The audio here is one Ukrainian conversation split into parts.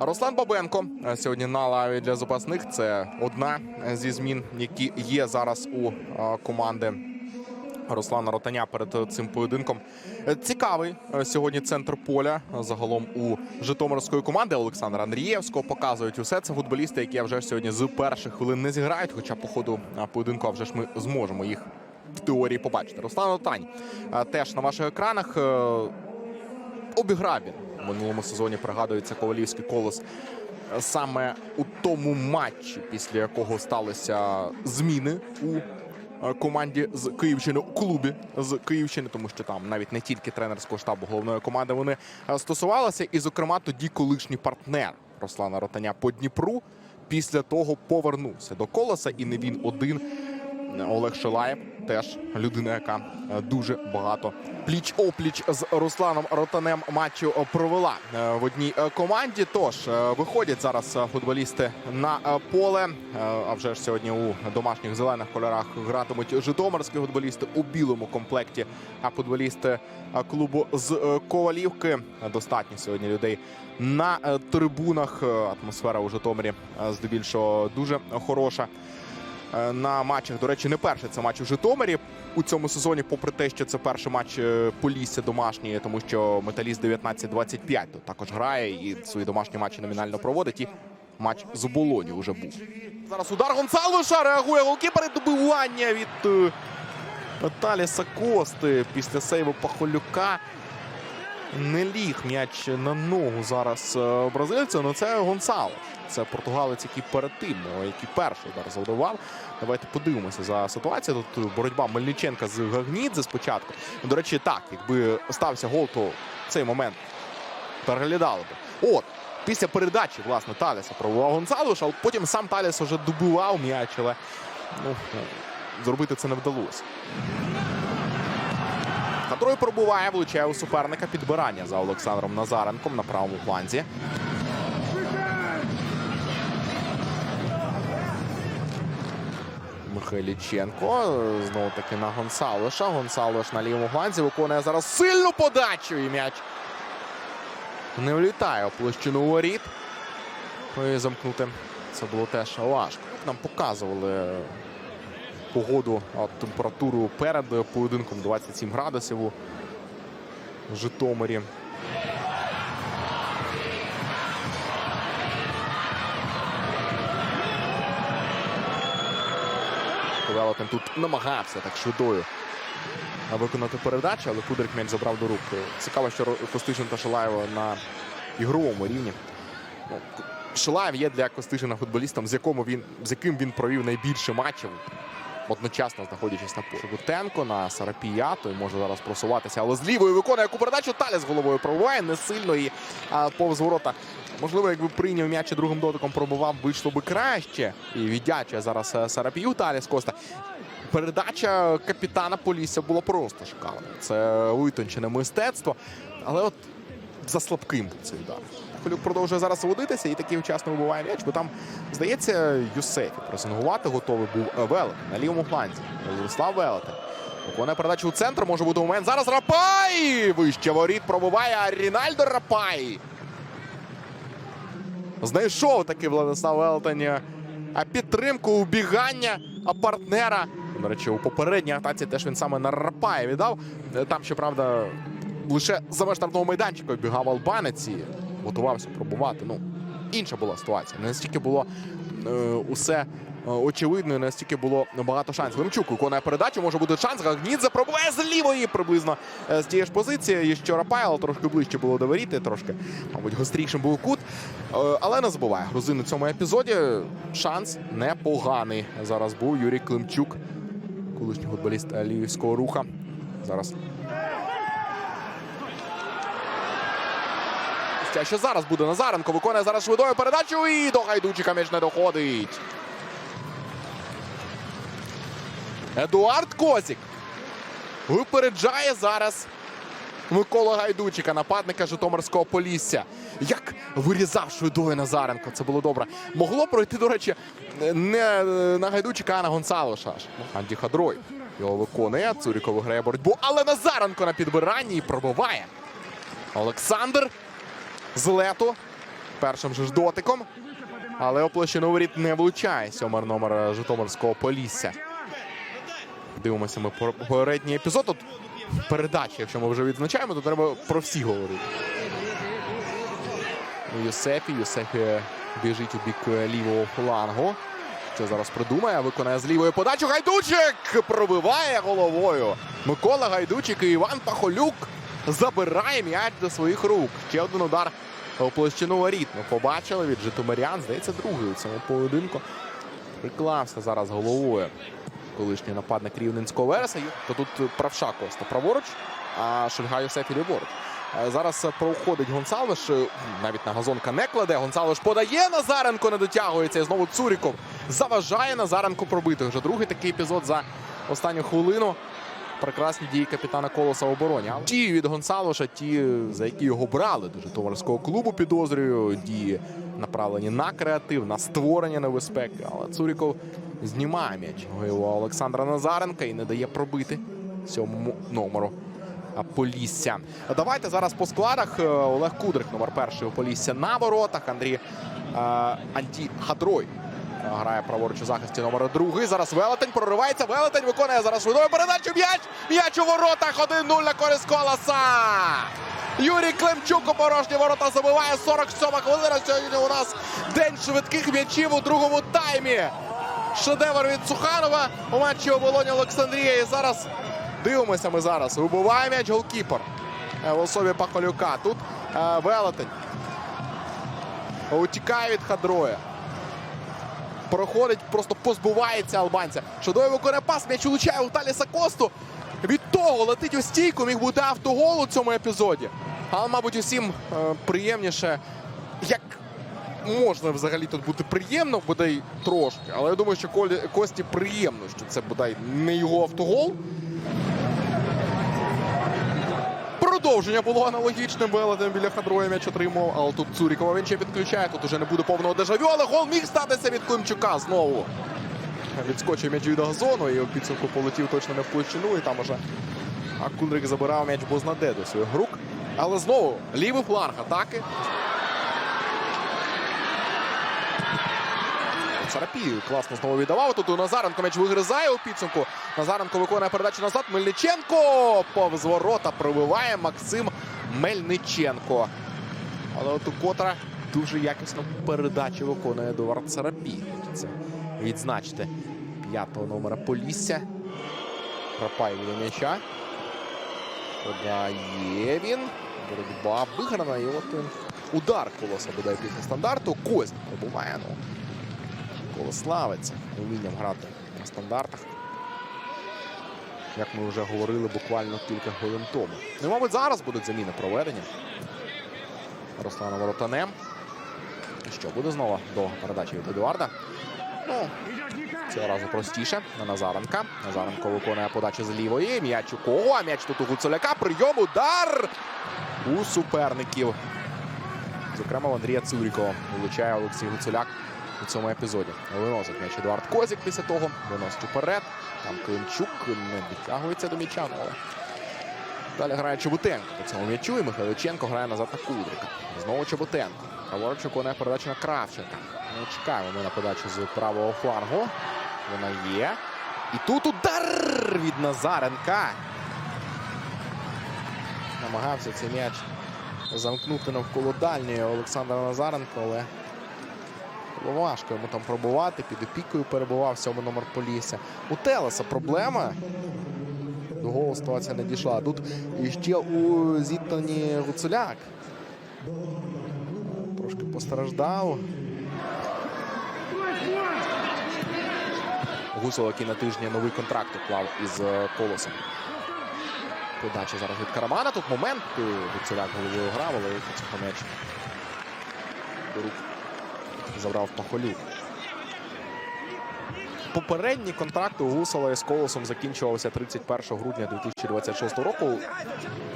Руслан Бабенко сьогодні на лаві для запасних. Це одна зі змін, які є зараз у е, команди Руслана Ротаня перед цим поєдинком. Е, Цікавий е, сьогодні центр поля. Загалом у Житомирської команди Олександра Андрієвського показують усе. Це футболісти, які вже сьогодні з перших хвилин не зіграють. Хоча по ходу поєдинку а вже ж ми зможемо їх в теорії побачити. Руслан Ротань теж на ваших екранах. обіграв минулому сезоні. Пригадується Ковалівський колос е, саме у тому матчі, після якого сталися зміни у е, команді з Київщини, у клубі з Київщини, тому що там навіть не тільки тренерського штабу головної команди вони е, стосувалися. І, зокрема, тоді колишній партнер Руслана Ротаня по Дніпру після того повернувся до колоса, і не він один. Олег Шилаєв теж людина, яка е, дуже багато пліч опліч з Русланом Ротанем матчу е, провела е, в одній команді. Тож виходять зараз футболісти на поле. А вже ж сьогодні у домашніх зелених кольорах гратимуть житомирські футболісти у білому комплекті. А футболісти клубу з Ковалівки достатньо сьогодні людей на трибунах. Атмосфера у Житомирі здебільшого дуже хороша на матчах. До речі, не перший це матч у Житомирі у цьому сезоні, попри те, що це перший матч е, Полісся домашній, тому що металіст 19-25 тут також грає і свої домашні матчі номінально проводить. І матч з Болоні вже був. Зараз удар Гонсалвеша реагує голкіпер і добивання від е, Таліса Кости після сейву Пахолюка. Не ліг м'яч на ногу зараз е, бразильця. Ну це Гонсалес. Це португалець, який перед тим, який перший удар завдавав. Давайте подивимося за ситуацію. Тут боротьба Мельниченка з Гагнідзе спочатку. До речі, так, якби стався гол, то цей момент переглядали би. От, після передачі, власне, Таліса пробував Гонсалеш, а потім сам Таліс вже добивав м'яч, але ну, зробити це не вдалося. Катрой пробуває, влучає у суперника підбирання за Олександром Назаренком на правому фланзі. Михайліченко знову таки на Гонсалеша. Гонсалеш на лівому фланзі виконує зараз сильну подачу і м'яч не влітає у площину воріт. Ну замкнути це було теж важко. Нам показували погоду, температуру перед поєдинком 27 градусів у Житомирі. Велетен тут намагався так швидою виконати передачу, але Кудрик м'яч забрав до рук. Цікаво, що Костишин та Шилаєва на ігровому рівні. Ну, Шилаєв є для Костишина футболістом, з, якому він, з яким він провів найбільше матчів, одночасно знаходячись на полі. Гутенко на Сарапія, той може зараз просуватися, але з лівою виконує яку передачу. Таля з головою пробиває не сильно і а, повз ворота. Можливо, якби прийняв м'яч і другим дотиком пробував, вийшло би краще. І віддячує зараз е, Сарапію Таліс Коста. Передача капітана Полісся була просто шикарна. Це витончене мистецтво. Але от за слабким цей удар. Холюк продовжує зараз водитися і таким вчасно вибиває м'яч, бо там, здається, Юсефі пресингувати готовий був Велет на лівому фланзі. Владислав Велетен. Виконує передачу у центр, може бути момент. Зараз Рапай! Вище воріт пробуває а Рінальдо Рапай. Знайшов таки Владислав Велетень е, підтримку, убігання а партнера. До речі, у попередній атаці теж він саме на Рапая віддав. Е, Там, щоправда, лише за меж майданчика бігав албанець готувався пробувати. Ну, інша була ситуація. Не настільки було е, усе е, очевидно, і настільки було багато шансів. Лемчук виконує передачу, може бути шанс. Гагнідзе пробиває з лівої приблизно е, з тієї ж позиції. І що Рапайл трошки ближче було до воріти, трошки, мабуть, гострішим був кут. Е, але не забуває грузин у цьому епізоді. Шанс непоганий. Зараз був Юрій Климчук, колишній футболіст львівського руха. Зараз А що зараз буде Назаренко? Виконує зараз швидою передачу і до Гайдучика м'яч не доходить. Едуард Козік випереджає зараз Микола Гайдучика, нападника Житомирського Полісся. Як вирізав швидою Назаренко, це було добре. Могло пройти, до речі, не на Гайдучика, а на Гонсалоша. Анді Хадрой його виконує. Цуріков виграє боротьбу, але Назаренко на підбиранні і пробиває. Олександр з лету першим же ж дотиком. Але у площину воріт не влучає сьомер номер Житомирського Полісся. Дивимося ми по- попередній епізод. Тут передачі, якщо ми вже відзначаємо, то треба про всі говорити. Юсефі. Юсефі біжить у бік лівого флангу. Що зараз придумає? Виконає з лівої подачу. Гайдучик пробиває головою. Микола Гайдучик і Іван Пахолюк забирає м'яч до своїх рук. Ще один удар у площину воріт. Ми побачили від Житомирян. Здається, другий у цьому поєдинку. Приклався зараз головою. Колишній нападник Рівненського Вереса. То тут правша Коста праворуч, а Шульга Юсефі ліворуч. Е, Зараз проходить Гонсалвиш. е, Навіть на газонка не кладе. Гонсалвиш подає. Назаренко не дотягується. І знову Цуріков заважає Назаренко пробити. Вже другий такий епізод за останню хвилину. Прекрасні дії капітана Колоса в обороні. Але ті від Гонсалоша, ті, за які його брали до Житомирського клубу, підозрюю, дії направлені на креатив, на створення небезпеки. Але Цуріков знімає м'яч у Олександра Назаренка і не дає пробити сьомому номеру а, Полісся. Давайте зараз по складах. Е, Олег Кудрик, номер перший у Полісся на воротах. Андрій е, Антіхадрой е, грає праворуч у захисті номер другий. Зараз Велетень проривається. Велетень виконує зараз швидкою передачу. М'яч! М'яч у воротах. 1-0 на користь колоса. Юрій Климчук у порожні ворота забиває 47 хвилина. Сьогодні у нас день швидких м'ячів у другому таймі. Шедевр від Суханова у матчі оболоні Олександрія. І зараз дивимося ми зараз. Вибиває м'яч голкіпер е, в особі Пахолюка. Тут е, Велетень. Утікає від Хадроя. Проходить, просто позбувається албанця. Шедой виконує пас, м'яч влучає у Таліса Косту. Від того летить у стійку, міг бути автогол у цьому епізоді. Але, мабуть, усім е, приємніше, як можна взагалі тут бути приємно, бодай трошки. Але я думаю, що Колі, Кості приємно, що це бодай не його автогол. Продовження було аналогічним. Велетем біля Хадроя м'яч отримав. Але тут Цурікова він ще підключає. Тут уже не буде повного дежавю, але гол міг статися від Климчука знову. Відскочив м'яч від газону і у підсумку полетів точно не в площину. І там уже а Кундрик забирав м'яч бознаде до своїх рук. Але знову лівий фланг атаки. Царапію класно знову віддавав. Тут у Назаренко м'яч вигризає у підсумку. Назаренко виконує передачу назад. Мельниченко повз ворота пробиває Максим Мельниченко. Але от котра дуже якісно передачу виконує Едуард Царапій. Хочеться відзначити п'ятого номера Полісся. Крапай від м'яча. Подає він. Боротьба виграна. І от удар колоса буде після стандарту. Кость пробуває. Ну. Колос славиться умінням грати на стандартах. Як ми вже говорили буквально кілька хвилин тому. Ну, мабуть, зараз будуть заміни проведені. Руслана Воротанем. Що буде знову до передачі від Едуарда? Ну, цього разу простіше на Назаренка. Назаренко виконує подачу з лівої. М'яч у кого? А м'яч тут у Гуцуляка. Прийом удар у суперників. Зокрема, в Андрія Цурікова влучає Олексій Гуцуляк у цьому епізоді. Виносить м'яч Едуард Козік після того. Виносить уперед. Там Климчук не дотягується до м'яча. ну, Але далі грає Чоботенко по цьому м'ячу. І Михайличенко грає назад на Кудрика. Знову Чоботенко. Праворуч виконує передачу на Кравченка. Ну, чекаємо ми на подачу з правого флангу. Вона є. І тут удар від Назаренка. Намагався цей м'яч замкнути навколо дальньої Олександра Назаренко, але було важко йому там пробувати. Під опікою перебував сьомий номер Полісся. У Телеса проблема. До голу ситуація не дійшла. Тут іще у зіткненні Гуцуляк. Трошки постраждав. Гусол, який на тижні новий контракт уклав із е, колосом. Подача зараз від Карамана. Тут момент. Гуцуляк головою грав, але цього м'яч до рук забрав Пахолюк. Попередній контракт у Гусола із Колосом закінчувався 31 грудня 2026 року.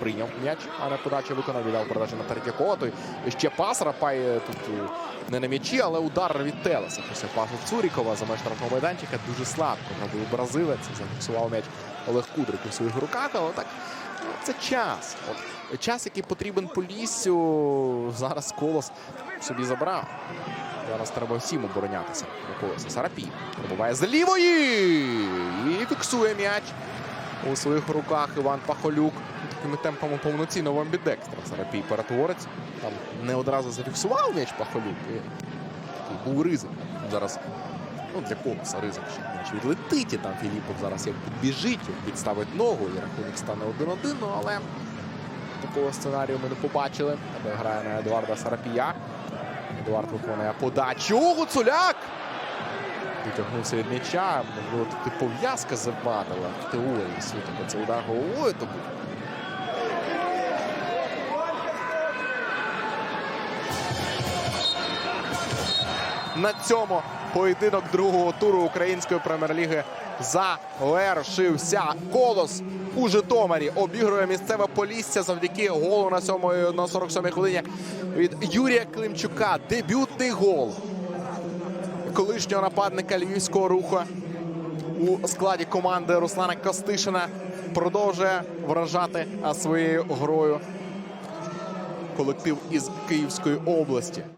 Прийняв м'яч, а не подачу виконав, віддав передачу на Третьякова. Той ще пас Рапай е, тут е, не на м'ячі, але удар від Телеса. Після пасу Цурікова за меж штрафного майданчика дуже слабко. Пробив бразилець, зафіксував м'яч Олег Кудрик у своїх руках, але так Це час. От, час, який потрібен Поліссю, зараз колос собі забрав. Зараз треба всім оборонятися. У колоса Сарапій пробуває з лівої і фіксує м'яч у своїх руках Іван Пахолюк. Такими темпами повноцінно в амбідекстра. Сарапій перетворець. Там не одразу зафіксував м'яч Пахолюк. І такий був ризик. Зараз ну, для колоса ризик, що м'яч відлетить. І там Філіпов зараз як підбіжить, підставить ногу, і рахунок стане 1-1. Ну, але такого сценарію ми не побачили. Грає на Едуарда Сарапія. Едуард виконує подачу. Гуцуляк! Відтягнувся від м'яча. Можливо, тут пов'язка завадила в теорії бо Це удар головою то. На цьому поєдинок другого туру української прем'єр-ліги завершився. Колос у Житомирі обігрує місцеве Полісся завдяки голу на 7 на 47-й хвилині від Юрія Климчука. Дебютний гол колишнього нападника львівського руху у складі команди Руслана Костишина продовжує вражати своєю грою колектив із Київської області.